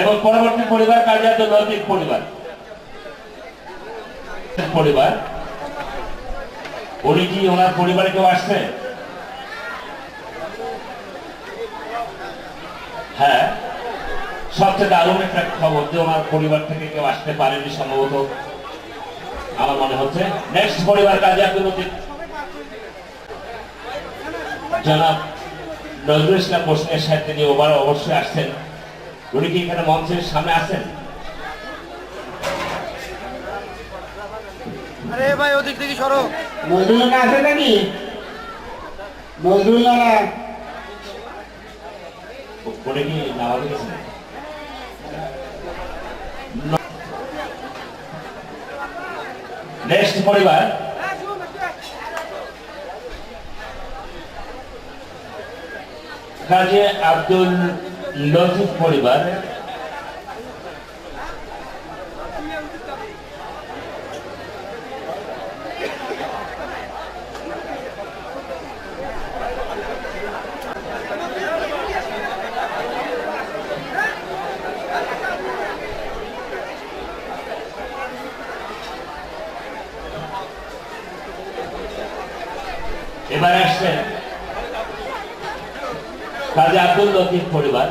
এবং পরবর্তী পরিবার আব্দুল লতিফ পরিবার। পরিবার। উনি কি ওনার পরিবারে কেউ আসছে? হ্যাঁ। সবচেয়ে দারুণ একটা খবর যে ওনার পরিবার থেকে কেউ আসতে পারেনি সম্ভবত। আমার মনে হচ্ছে নেক্সট পরিবার কাজী লতিফ জনাব নজরুল ইসলাম বসনের সাথে নিয়ে ওবার অবশ্যই আসছেন। উনি কি এখানে মঞ্চের সামনে আছেন? আরে ভাই ওদিক থেকে সরো। নজরুল্লাহ আছে নাকি? নজরুল্লাহ উনি কি নামাজ গেছেন নেক্সট পরিবার। কাজী আব্দুল লতিফ পরিবার। এবার আসছেন কাজী আব্দুল লতিফ পরিবার।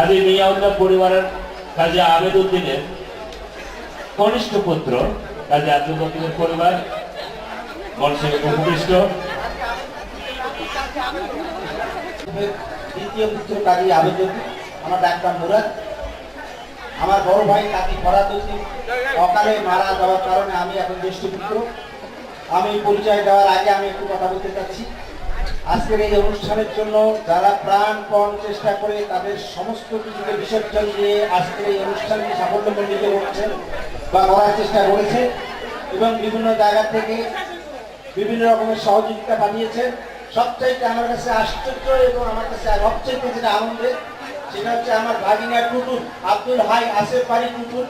কাজী মিয়াউল্লাহ পরিবারের কাজী আবেদ উদ্দিনের কনিষ্ঠ পুত্র, কাজী আব্দুল লতিফের পরিবার মঞ্চে উপবিষ্ট দ্বিতীয় পুত্র কাজী আবেদন আমার ডাক্তার মুরাদ। আমার বড় ভাই কাজী ফরাদ হোসেন অকালে মারা যাওয়ার কারণে আমি এখন জ্যেষ্ঠ পুত্র। আমি পরিচয় দেওয়ার আগে আমি একটু কথা বলতে চাচ্ছি। আজকের এই অনুষ্ঠানের জন্য যারা প্রাণপণ চেষ্টা করে তাদের সমস্ত কিছুকে বিসর্জন দিয়ে আজকের এই অনুষ্ঠানকে সাফল্যমণ্ডিত করছেন বা করার চেষ্টা করেছে এবং বিভিন্ন জায়গা থেকে বিভিন্ন রকমের সহযোগিতা বানিয়েছে সবচাইতে আমার কাছে আশ্চর্য এবং আমার কাছে সবচেয়ে যেটা আনন্দের, সেটা হচ্ছে আমার ভাগিনা টুটুল আব্দুল হাই আসেফ বাড়ি টুটুল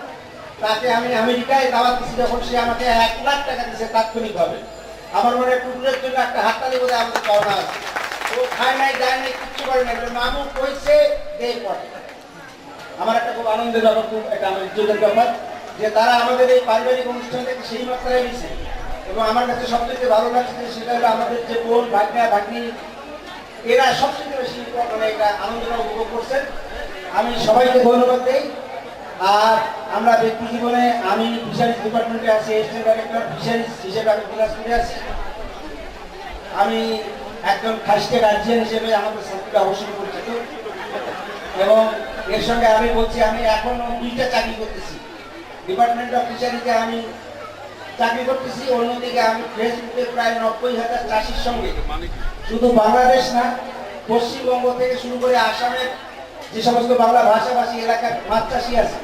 তাকে আমি আমেরিকায় দাওয়াত দিচ্ছি যখন সে আমাকে এক লাখ টাকা দিয়েছে তাৎক্ষণিকভাবে। আমার মনে হয় টুটুলের জন্য একটা হাততালি হয় আমাদের পাওনা আছে। ও খায় নাই যায় নাই কিচ্ছু করে নাই বলে, মামু কইছে দে পড়ে আমার একটা খুব আনন্দের ব্যাপার খুব একটা আমার ইজ্জতের ব্যাপার যে তারা আমাদের এই পারিবারিক অনুষ্ঠান থেকে সেই মাত্রায় নিছে। এবং আমার কাছে সবচেয়ে ভালো লাগছে সেটা হলো আমাদের যে বোন ভাগ্না ভাগ্নি এরা সবচেয়ে বেশি মানে এটা আনন্দটা উপভোগ করছেন আমি সবাইকে ধন্যবাদ দেই। আর আমরা ব্যক্তি জীবনে আমি ফিশারিজ ডিপার্টমেন্টে আছি এসিস্ট্যান্ট ডাইরেক্টর ফিশারিজ হিসেবে আমি বিলাসপুরে আছি। আমি একজন খাসকে গার্জিয়ান হিসেবে আমাদের সার্কুলে অবশ্যই পরিচিত। এবং এর সঙ্গে আমি বলছি, আমি এখন দুইটা চাকরি করতেছি। ডিপার্টমেন্ট অফ ফিশারিতে আমি চাকরি করতেছি, অন্যদিকে আমি ফেসবুকে প্রায় নব্বই হাজার চাষির সঙ্গে। শুধু বাংলাদেশ না, পশ্চিমবঙ্গ থেকে শুরু করে আসামের যে সমস্ত বাংলা ভাষাভাষী এলাকার মাছ চাষি আছে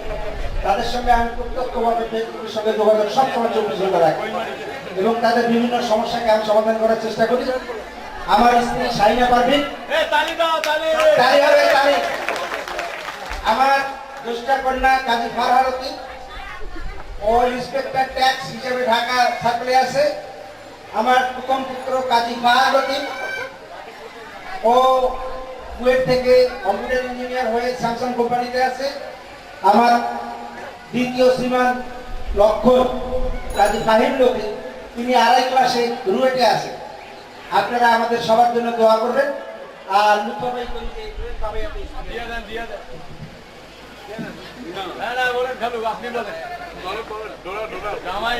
তাদের সঙ্গে আমি প্রত্যক্ষভাবে ফেসবুকের সঙ্গে যোগাযোগ সবসময় চব্বিশ ঘণ্টা রাখি এবং তাদের বিভিন্ন সমস্যাকে আমি সমাধান করার চেষ্টা করি। আমার স্ত্রী পারভিন। হবে তালি। আমার দুষ্টা কন্যা কাজী ফারহারতি। ও ইন্সপেক্টর ট্যাক্স হিসেবে ঢাকা থাকলে আছে। আমার প্রথম পুত্র কাজী ফারহারতি। ও কুয়েট থেকে কম্পিউটার ইঞ্জিনিয়ার হয়ে স্যামসাং কোম্পানিতে আছে। আমার দ্বিতীয় শ্রীমান লক্ষণ কাজী ফাহিম লোকে তিনি আড়াই ক্লাসে রুয়েটে আছে। আপনারা আমাদের সবার জন্য দোয়া করবেন। আর জামাই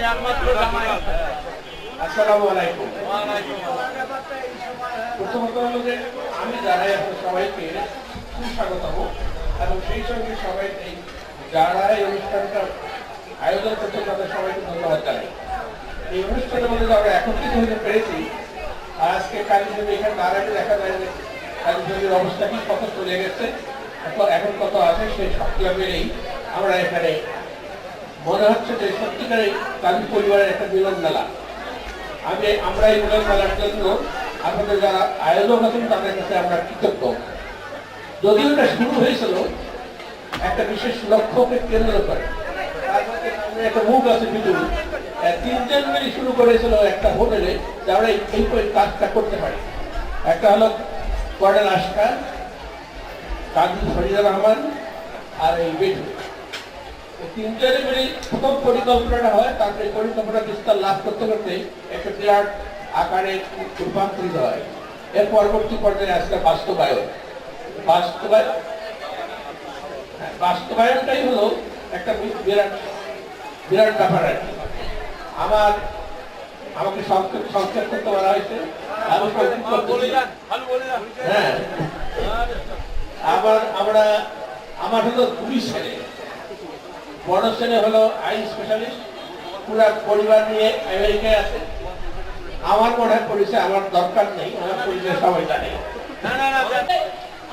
আসসালামু আলাইকুম। প্রথমত হলো যে আমি জানাই আপনার সবাইকে সুস্বাগতম। এবং সেই সঙ্গে সবাই যারা এই অনুষ্ঠানটা আয়োজন করছে তাদের সবাইকে ধন্যবাদ জানাই। এই অনুষ্ঠানের মধ্যে আমরা একত্রিত হতে পেরেছি, আজকে কালীজমি এখানে দাঁড়াতে দেখা যায় যে কালীজমির অবস্থা কি, কত চলে গেছে এখন কত আছে, সেই সবগুলো মিলেই আমরা এখানে মনে হচ্ছে যে সত্যিকারে কালী পরিবারের একটা মিলন মেলা আমি আমরা এই মিলন মেলার জন্য আপনাদের যারা আয়োজক আছেন, তাদের কাছে আমরা কৃতজ্ঞ। যদিও এটা শুরু হয়েছিল, একটা বিশেষ লক্ষ্যকে কেন্দ্র করে। আমাদের একটা মুখ আছে ভিতরে। তিনজন মিলে শুরু করেছিল একটা হোটেলে যে আমরা এই কাজটা করতে পারি। একটা হলো কর্নেল আশকা কাজী ফরিদা রহমান, আর এই বেটু। তিনজনে মিলে প্রথম পরিকল্পনাটা হয়, তারপরে পরিকল্পনা বিস্তার লাভ করতে করতে একটা আকারে রূপান্তরিত হয়। এর পরবর্তী পর্যায়ে আসলে বাস্তবায়ন। বাস্তবায়ন? হ্যাঁ, বাস্তবায়নটাই হলো একটা বিরাট বিরাট ব্যাপার আর কি। আমার আমাকে সংক্ষেপ সংক্ষেপ করতে বলা হয়েছে। হ্যাঁ। আবার আমরা আমার হলো দুই ছেলে বড় ছেলে হলো আইন স্পেশালিস্ট। পুরা পরিবার নিয়ে আমেরিকায় আছে। আমার মনে হয় পরিচয় আমার দরকার নেই আমার পরিচয় সবাই জানে।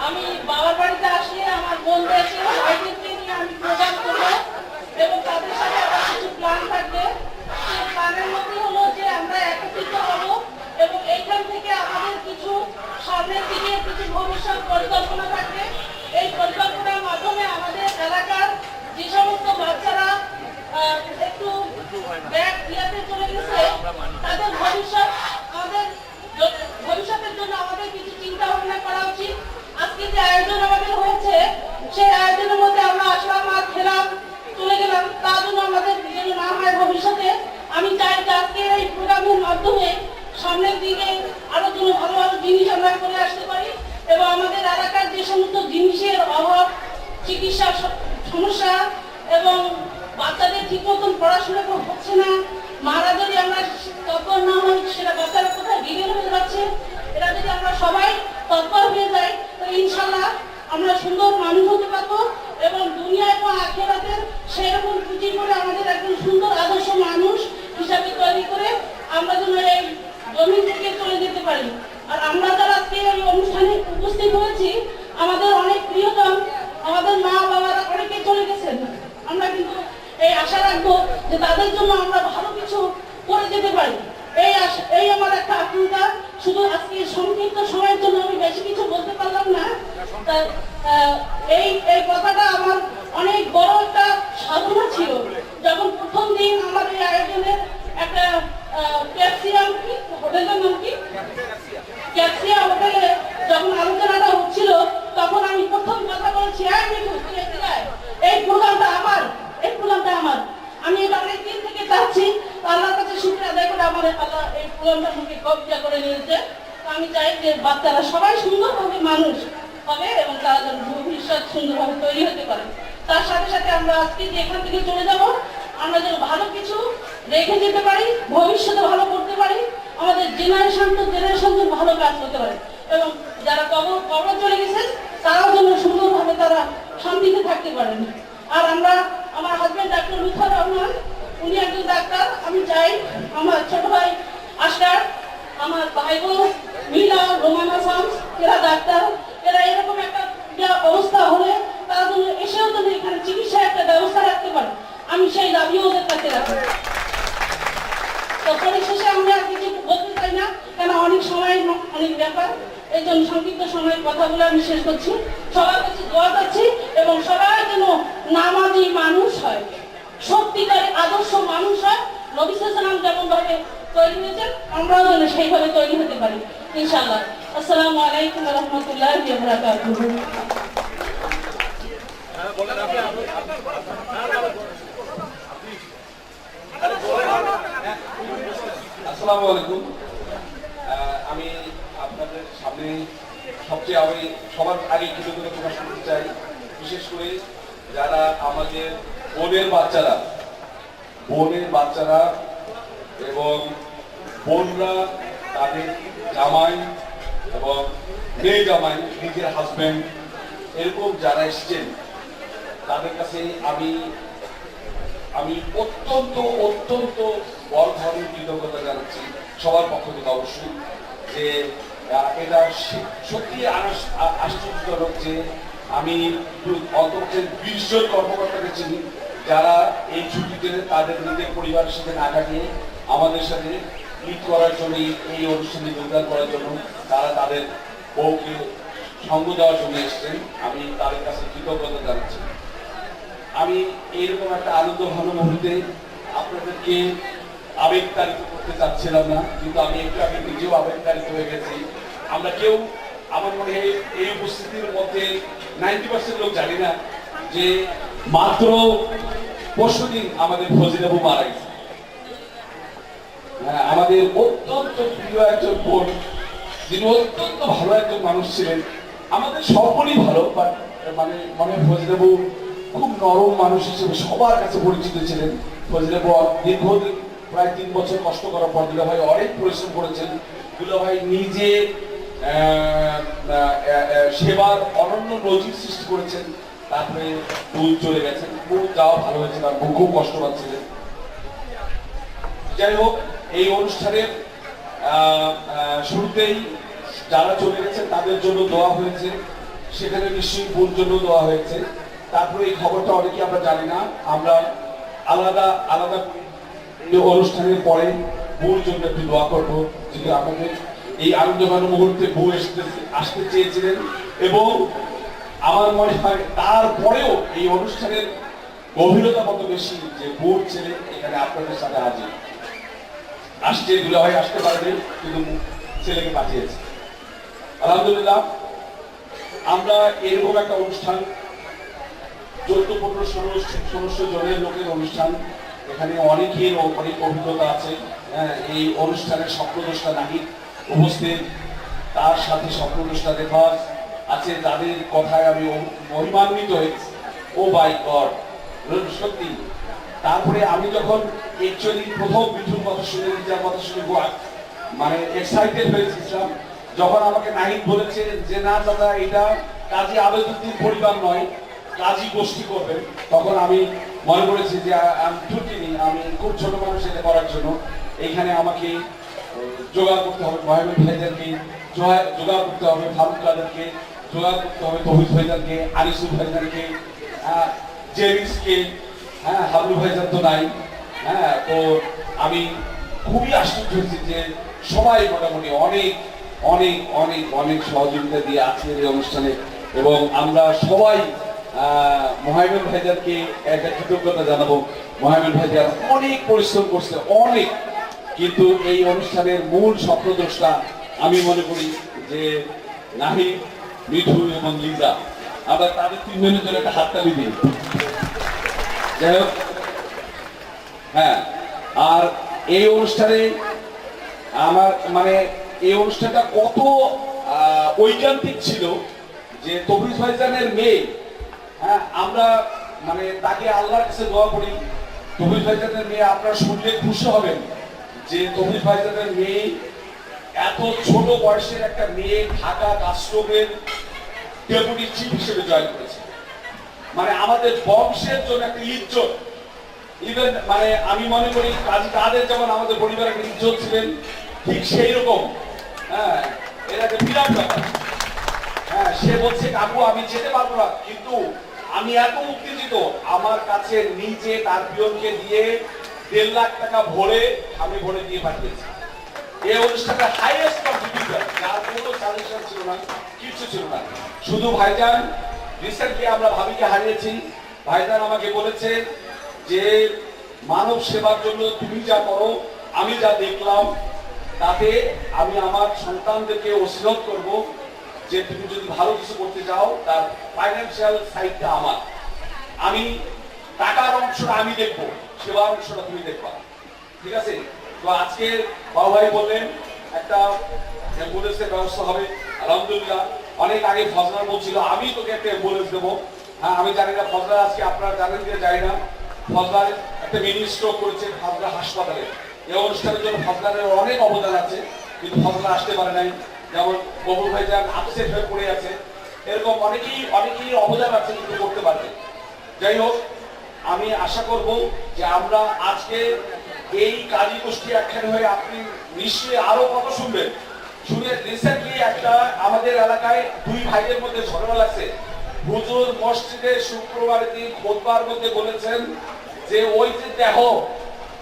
আমি বাবার বাড়িতে আসলে আমার বন্ধু এসে ভাইদেরকে নিয়ে আমি প্রোগ্রাম করব এবং তাদের সাথে আমার কিছু প্ল্যান থাকবে। সেই প্ল্যানের মধ্যে হলো যে আমরা একত্রিত হব এবং এইখান থেকে আমাদের কিছু সামনের দিকে কিছু ভবিষ্যৎ পরিকল্পনা থাকবে। এই পরিকল্পনার মাধ্যমে আমাদের এলাকার যে সমস্ত বাচ্চারা একটু ব্যাগ ইয়াতে চলে গেছে তাদের ভবিষ্যৎ, আমাদের ভবিষ্যতের জন্য আমাদের কিছু চিন্তা ভাবনা করা উচিত। আজকে যে আয়োজন আমাদের হয়েছে, সেই আয়োজনের মধ্যে আমরা আসলাম আর খেলাম, চলে গেলাম। তার জন্য আমাদের যেন না হয় ভবিষ্যতে। আমি চাই যে আজকের এই প্রোগ্রামের মাধ্যমে সামনের দিকে আরও যেন ভালো ভালো জিনিস আমরা করে আসতে পারি এবং আমাদের এলাকার যে সমস্ত জিনিসের অভাব চিকিৎসা সমস্যা এবং বাচ্চাদের ঠিক মতন পড়াশোনা হচ্ছে না মারা যদি আমরা তৎপর না হই, সেটা বাচ্চারা কোথায়? বিলীন হয়ে যাচ্ছে। এটা যদি আমরা সবাই তৎপর হয়ে যাই, তো ইনশাল্লাহ আমরা সুন্দর মানুষ হতে পারব এবং দুনিয়া এবং আখেরাতের সেরকম পুঁজি করে আমাদের একজন সুন্দর আদর্শ মানুষ হিসাবে তৈরি করে আমরা যেন এই জমি থেকে চলে যেতে পারি। আর আমরা যারা আজকে এই অনুষ্ঠানে উপস্থিত হয়েছি, আমাদের অনেক প্রিয়জন, আমাদের মা বাবারা অনেকে চলে গেছেন। আমরা কিন্তু এই আশা রাখব যে তাদের জন্য আমরা যেতে পারি। এই এই আমার একটা আকাঙ্ক্ষা শুধু আজকে সংক্ষিপ্ত সময়ের জন্য আমি বেশি কিছু বলতে পারলাম না। এই এই কথাটা আমার অনেক বড় একটা সাধনা ছিল। যখন প্রথম দিন আমার এই আয়োজনের একটা ক্যাপসিয়াম কি? হোটেলের নাম কি? ক্যাপসিয়া হোটেলে যখন আলোচনাটা হচ্ছিল তখন আমি প্রথম কথা বলেছি "এই মিঠু, তুই এদিকে আয়। এই প্রোগ্রামটা আমার এই প্রোগ্রামটা আমার আমি এটা অনেক দিন থেকে চাচ্ছি আল্লাহর কাছে শুক্রিয়া আদায় করে আমার আল্লাহ এই প্রোগ্রামটা আমাকে কবজা করে নিয়েছে। আমি চাই যে বাচ্চারা সবাই সুন্দরভাবে মানুষ হবে এবং তারা যেন ভবিষ্যৎ সুন্দরভাবে তৈরি হতে পারে। তার সাথে সাথে আমরা আজকে যে এখান থেকে চলে যাব, আমরা যেন ভালো কিছু রেখে যেতে পারি, ভবিষ্যতে ভালো করতে পারি, আমাদের জেনারেশন টু জেনারেশন যেন ভালো কাজ করতে পারে। এবং যারা কবর কবর চলে গেছেন তারাও যেন সুন্দরভাবে তারা শান্তিতে থাকতে পারেন। আর আমরা, আমার হাজব্যান্ড ডাক্তার লুথর রহমান উনি একজন ডাক্তার, আমি চাই আমার ছোট ভাই আশকার আমার ভাই বোন মিলা, রোমানা সামস এরা ডাক্তার। এরা এরকম একটা অবস্থা হলে তারা যেন এসেও যেন এখানে চিকিৎসা একটা ব্যবস্থা রাখতে পারে। আমি সেই দাবিও ওদের কাছে রাখি। তো পরিশেষে আমি আর কিছু বলতে চাই না, কেন অনেক সময় অনেক ব্যাপার। এই জন্য সংক্ষিপ্ত সময়ের কথাগুলো আমি শেষ করছি। সবার কাছে দোয়া চাচ্ছি এবং সবাই যেন নামাজি মানুষ হয়। সত্যিকারের আদর্শ মানুষ হয়। নবী সালাম যেমন ভাবে তৈরি হয়েছেন, আমরাও যেন সেইভাবে তৈরি হতে পারি। ইনশাআল্লাহ। আসসালামু আলাইকুম রহমতুল্লাহ আমি আপনাদের সামনে সবচেয়ে আমি সবার আগে কৃতজ্ঞতা প্রকাশ করতে চাই, বিশেষ করে যারা আমাদের বোনের বাচ্চারা বোনের বাচ্চারা এবং বোনরা তাদের জামাই এবং মেয়ে জামাই, নিজের হাজব্যান্ড এরকম যারা এসছেন, তাদের কাছে আমি আমি অত্যন্ত অত্যন্ত বড় ধরনের কৃতজ্ঞতা জানাচ্ছি সবার পক্ষ থেকে অবশ্যই যে এটা সত্যি আশ্চর্যজনক যে আমি অন্তত বিশ কর্মকর্তাকে চিনি, যারা এই ছুটিতে তাদের নিজের পরিবারের সাথে না কাটিয়ে আমাদের সাথে ঈদ করার জন্য, এই- অনুষ্ঠানে যোগদান করার জন্য তারা তাদের বউকে সঙ্গ দেওয়ার জন্য এসেছেন। আমি তাদের কাছে কৃতজ্ঞতা জানাচ্ছি। আমি এইরকম একটা আনন্দ ঘন মুহূর্তে আপনাদেরকে আবেগতাড়িত করতে চাচ্ছিলাম না, কিন্তু আমি একটু আগে নিজেও আবেগতাড়িত হয়ে গেছি। আমরা কেউ আমার মনে হয় এই উপস্থিতির মধ্যে নাইনটি পার্সেন্ট লোক জানি না যে মাত্র পরশু দিন আমাদের ফজিলাবু মারা গেছে। হ্যাঁ, আমাদের অত্যন্ত প্রিয় একজন বোন যিনি অত্যন্ত ভালো একজন মানুষ ছিলেন। আমাদের সকলেই ভালো মানে মনে ফজিলাবু খুব নরম মানুষ হিসেবে সবার কাছে পরিচিত ছিলেন। ফজিলাবু দীর্ঘদিন প্রায় তিন বছর কষ্ট করার পর দুলা ভাই অনেক পরিশ্রম করেছেন। দুলা ভাই নিজে সেবার অনন্য নজির সৃষ্টি করেছেন। তারপরে ভুল চলে গেছেন খুব যাওয়া ভালো হয়েছে তার বউ খুব কষ্ট পাচ্ছিলেন যাই হোক, এই অনুষ্ঠানের শুরুতেই যারা চলে গেছেন, তাদের জন্য দেওয়া হয়েছে। সেখানে নিশ্চয়ই বোন জন্য দেওয়া হয়েছে। তারপরে এই খবরটা অনেকে আমরা জানি না। আমরা আলাদা আলাদা অনুষ্ঠানের পরে বউর জন্য একটু দোয়া করব। যদি আমাদের এই আনন্দঘন মুহূর্তে বউ আসতে আসতে চেয়েছিলেন এবং আমার মনে হয় তারপরেও এই অনুষ্ঠানের গভীরতা কত বেশি যে বউর ছেলে এখানে আপনাদের সাথে হাজির। আসছে দুলা ভাই আসতে পারবে কিন্তু ছেলেকে পাঠিয়েছে। আলহামদুলিল্লাহ আমরা এরকম একটা অনুষ্ঠান চোদ্দ পনেরো ষোলো ষোলোশো জনের লোকের অনুষ্ঠান এখানে অনেকের অনেক অভিজ্ঞতা আছে। হ্যাঁ, এই অনুষ্ঠানের স্বপ্নদোষটা নাহি। উপস্থিত। তার সাথে স্বপ্নদোষটা দেখা আছে যাদের কথায় আমি মহিমান্বিত হয়েছি। ও বাই গড সত্যি। তারপরে আমি যখন একচুয়ালি প্রথম মিঠুর কথা শুনে নিজের কথা শুনে গো- মানে এক্সাইটেড হয়েছিলাম যখন আমাকে নাহিদ বলেছে যে, না দাদা, এটা কাজী আবেদুদ্দিন পরিবার নয়, কাজী গোষ্ঠী করবেন। তখন আমি মনে করেছি যে আমি ঠুকিনি আমি খুব ছোট মানুষ, এটা করার জন্য। এইখানে আমাকে জোগাড় করতে হবে মহামেদ ভাইদেরকে জোগাড় করতে হবে ফারুক কাদেরকে জোগাড় করতে হবে তহিদ ভাইজানকে আনিসুল ভাইজানকে আহ, জেরিসকে হ্যাঁ হাবলু ভাইজান তো নাই হ্যাঁ তো আমি খুবই আশ্চর্য হয়েছি যে সবাই মোটামুটি অনেক অনেক অনেক অনেক সহযোগিতা দিয়ে আজকের এই অনুষ্ঠানে এবং আমরা সবাই আহ, মোহাইমেন ভাইজানকে একটা কৃতজ্ঞতা জানাব। মোহাইমেন ভাইজান অনেক পরিশ্রম করছে অনেক। কিন্তু এই অনুষ্ঠানের মূল স্বপ্নদোষটা আমি মনে করি যে নাহি মিঠু এবং লিজা। আমরা তাদের তিনজনের জন্য একটা হাততালি দিই। যাই হোক হ্যাঁ আর এই অনুষ্ঠানে আমার মানে এই অনুষ্ঠানটা কত ঐকান্তিক ছিল যে তবিজ ভাইজানের মেয়ে হ্যাঁ আমরা মানে তাকে আল্লাহর কাছে দোয়া করি তবিজ ভাইজানের মেয়ে আপনারা শুনলে খুশি হবেন। যে তবিজ ভাইজানের মেয়ে, এত ছোট বয়সের একটা মেয়ে ঢাকা কাস্টমের ডেপুটি চিফ হিসেবে জয়েন করেছে। মানে আমাদের বংশের জন্য একটা ইজ্জত। ইভেন মানে আমি মনে করি, কাজী কাদের যেমন আমাদের পরিবারের একটা ইজ্জত ছিলেন, ঠিক সেই রকম। হ্যাঁ এটা একটা বিরাট ব্যাপার। হ্যাঁ সে বলছে, কাকু, আমি যেতে পারব না। কিন্তু আমি এত উত্তেজিত, আমার কাছে নিজে তার পিয়নকে দিয়ে দেড় লাখ টাকা ভরে আমি ভরে দিয়ে পাঠিয়েছি। এই অনুষ্ঠানটা হাইয়েস্ট কন্ট্রিবিউটর যার কোনো সাজেশন ছিল না, কিছু ছিল না। শুধু ভাইজান রিসেন্টলি আমরা ভাবিকে হারিয়েছি। ভাইজান আমাকে বলেছে যে, মানব সেবার জন্য তুমি যা করো, আমি যা দেখলাম, তাতে আমি আমার সন্তানদেরকে ওসিলত করব যে তুমি যদি ভালো কিছু করতে চাও, তার ফাইন্যান্সিয়াল সাইডটা আমার। আমি টাকার অংশটা আমি দেখব। সেবার অংশটা তুমি দেখবা। ঠিক আছে? তো আজকে বাবু ভাই বললেন, একটা অ্যাম্বুলেন্সের ব্যবস্থা হবে। আলহামদুলিল্লাহ, অনেক আগে ফজলার বলছিল আমি তোকে একটা অ্যাম্বুলেন্স দেবো। হ্যাঁ আমি জানি না ফজলা আজকে আপনারা জানেন কি যাই না। ফজলার একটা মিনি স্ট্রোক করেছে ফজলা হাসপাতালে। এই অনুষ্ঠানের জন্য ফজলারের অনেক অবদান আছে, কিন্তু ফজলা আসতে পারে নাই। যেমন ববুল ভাই যান আপসেট হয়ে পড়ে আছে। এরকম অনেকেই অনেকেই অবদান আছে কিন্তু করতে পারবে যাই হোক আমি আশা করব যে আমরা আজকে এই কাজী গোষ্ঠী একখানে হয়ে আপনি নিশ্চয়ই আরও কত শুনবেন। শুনে রিসেন্টলি একটা আমাদের এলাকায় দুই ভাইয়ের মধ্যে ঝগড়া লাগছে। হুজুর মসজিদে শুক্রবার দিন খোদবার মধ্যে বলেছেন যে ওই যে দেহ,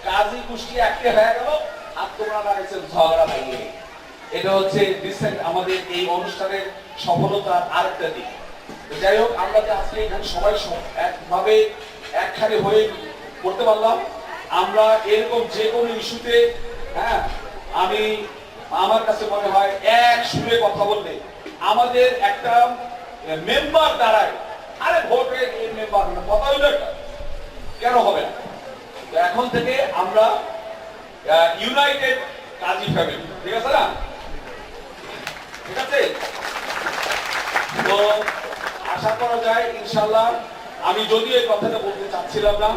কাজী গোষ্ঠী একটি হয়ে গেল আর তোমরা লাগাইছেন ঝগড়া লাগিয়ে এটা হচ্ছে রিসেন্ট আমাদের এই অনুষ্ঠানের সফলতার আরেকটা দিক। যাই হোক, আমরা যে আজকে এখানে সবাই সব- একভাবে একখানে হয়ে করতে পারলাম। আমরা এরকম যে কোনো ইস্যুতে হ্যাঁ আমি আমার কাছে মনে হয় এক সুরে কথা বললে আমাদের একটা মেম্বার দাঁড়ায়। আরে ভোটে এই মেম্বার কথা হইল কেন হবে না? তো এখন থেকে আমরা ইউনাইটেড কাজী ফ্যামিলি ঠিক আছে না? ঠিক আছে? তো আশা করা যায় ইনশাল্লাহ আমি যদিও এই কথাটা বলতে চাচ্ছিলাম না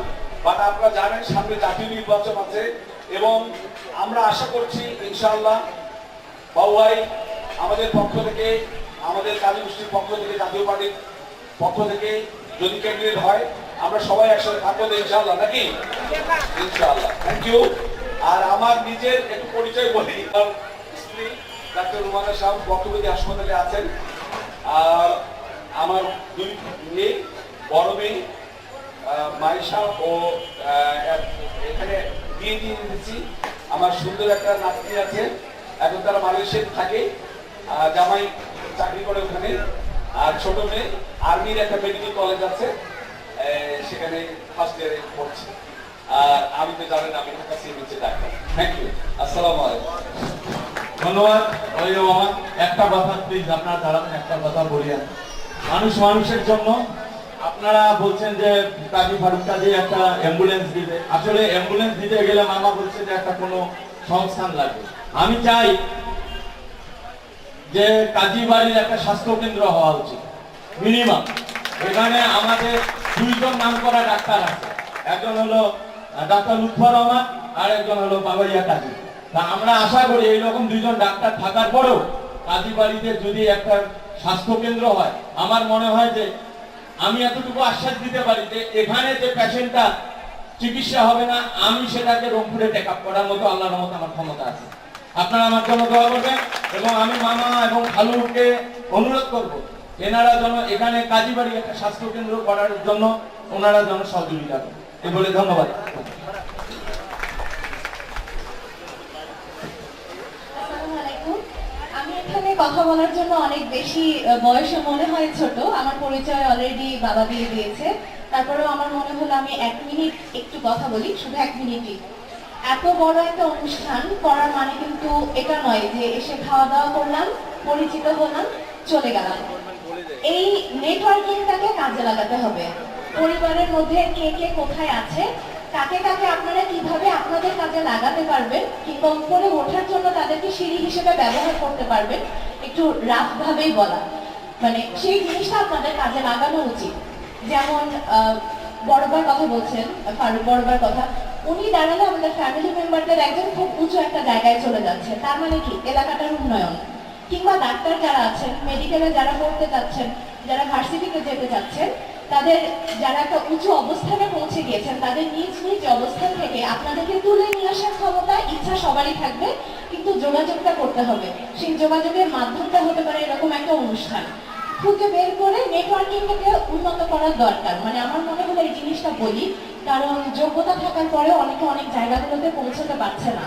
বাট আপনারা জানেন সামনে জাতীয় নির্বাচন আছে এবং আমরা আশা করছি ইনশাল্লাহ বাবুভাই আমাদের পক্ষ থেকে, আমাদের কাজী গোষ্ঠীর পক্ষ থেকে, জাতীয় পার্টির পক্ষ থেকে যদি ক্যান্ডিডেট হয়, আমরা সবাই একসাথে থাকব তো ইনশাল্লাহ নাকি? ইনশাআল্লাহ থ্যাংক ইউ আর আমার নিজের একটু পরিচয় বলি স্ত্রী, ডাক্তার রুমানা সাহেব বক্তব্য হাসপাতালে আছেন। আর আমার দুই মেয়ে বড় মেয়ে মাইশা ও এখানে বিয়ে দিয়ে দিচ্ছি আমার সুন্দর একটা নাতনি আছে। এখন তারা মালয়েশিয়াতে থাকে। জামাই চাকরি করে ওখানে। আর ছোট মেয়ে, আর্মির একটা মেডিকেল কলেজ আছে। সেখানে ফার্স্ট ইয়ারে পড়ছি। আর আমি তো জানেন, আমি ঢাকা সিএমএইচে ডাক্তার। থ্যাংক ইউ আসসালামু আলাইকুম। ধন্যবাদ মামা। একটা কথা প্লিজ আপনারা দাঁড়ান, একটা কথা বলি আমি। মানুষ মানুষের জন্য আপনারা বলছেন যে কাজী ফারুক কাজী একটা অ্যাম্বুলেন্স দিবে। আসলে অ্যাম্বুলেন্স দিতে গেলে মামা বলছে যে একটা কোনো সংস্থান লাগবে। আমি চাই যে কাজী বাড়ির একটা স্বাস্থ্য কেন্দ্র হওয়া উচিত। মিনিমাম এখানে আমাদের দুইজন নাম করা ডাক্তার আছে। একজন হলো ডাক্তার লুৎফর রহমান, আর একজন হলো বাবাইয়া কাজী। তা আমরা আশা করি এইরকম দুইজন ডাক্তার থাকার পরেও কাজী বাড়িতে যদি একটা স্বাস্থ্য কেন্দ্র হয়, আমার মনে হয় যে আমি এতটুকু আশ্বাস দিতে পারি যে এখানে যে পেশেন্টটা চিকিৎসা হবে না, আমি সেটাকে রংপুরে টেক আপ করার মতো আল্লাহর মতো আমার ক্ষমতা আছে। আপনারা আমার জন্য দোয়া করবেন এবং আমি মামা এবং খালুকে অনুরোধ করব, এনারা যেন এখানে কাজীবাড়ি একটা স্বাস্থ্য কেন্দ্র করার জন্য ওনারা যেন সহযোগিতা করেন। এ বলে ধন্যবাদ আসসালামু আলাইকুম। আমি এখানে কথা বলার জন্য অনেক বেশি বয়সে মনে হয় ছোট। আমার পরিচয় অলরেডি বাবা দিয়ে দিয়েছে। তারপরেও আমার মনে হলো আমি এক মিনিট একটু কথা বলি, শুধু এক মিনিটই। এত বড় একটা অনুষ্ঠান করার মানে কিন্তু এটা নয় যে এসে খাওয়া দাওয়া করলাম, পরিচিত হলাম, চলে গেলাম। এই নেটওয়ার্কিংটাকে কাজে লাগাতে হবে। পরিবারের মধ্যে কে কে কোথায় আছে কাকে কাকে আপনারা কীভাবে আপনাদের কাজে লাগাতে পারবেন কিংবা উপরে ওঠার জন্য তাদেরকে সিঁড়ি হিসেবে ব্যবহার করতে পারবেন, একটু রাফ ভাবেই বলা। মানে সেই জিনিসটা আপনাদের কাজে লাগানো উচিত। যেমন বড়বার কথা বলছেন, ফারুক বড়বার কথা। উনি দাঁড়ালে আমাদের ফ্যামিলি মেম্বারদের একজন খুব উঁচু একটা জায়গায় চলে যাচ্ছে। তার মানে কি? এলাকাটার উন্নয়ন। কিংবা ডাক্তার যারা আছেন মেডিকেলে যারা পড়তে যাচ্ছেন, যারা ভার্সিটিতে যেতে যাচ্ছেন তাদের যারা একটা উঁচু অবস্থানে পৌঁছে গিয়েছেন, তাদের নিজ নিজ অবস্থান থেকে আপনাদেরকে তুলে নিয়ে আসার ক্ষমতা, ইচ্ছা সবারই থাকবে, কিন্তু যোগাযোগটা করতে হবে। সেই যোগাযোগের মাধ্যমটা হতে পারে এরকম একটা অনুষ্ঠান। খুঁজে বের করে নেটওয়ার্কিংটাকে উন্নত করার দরকার। মানে আমার মনে হলো এই জিনিসটা বলি, কারণ যোগ্যতা থাকার পরেও অনেকে অনেক জায়গাগুলোতে পৌঁছতে পারছে না।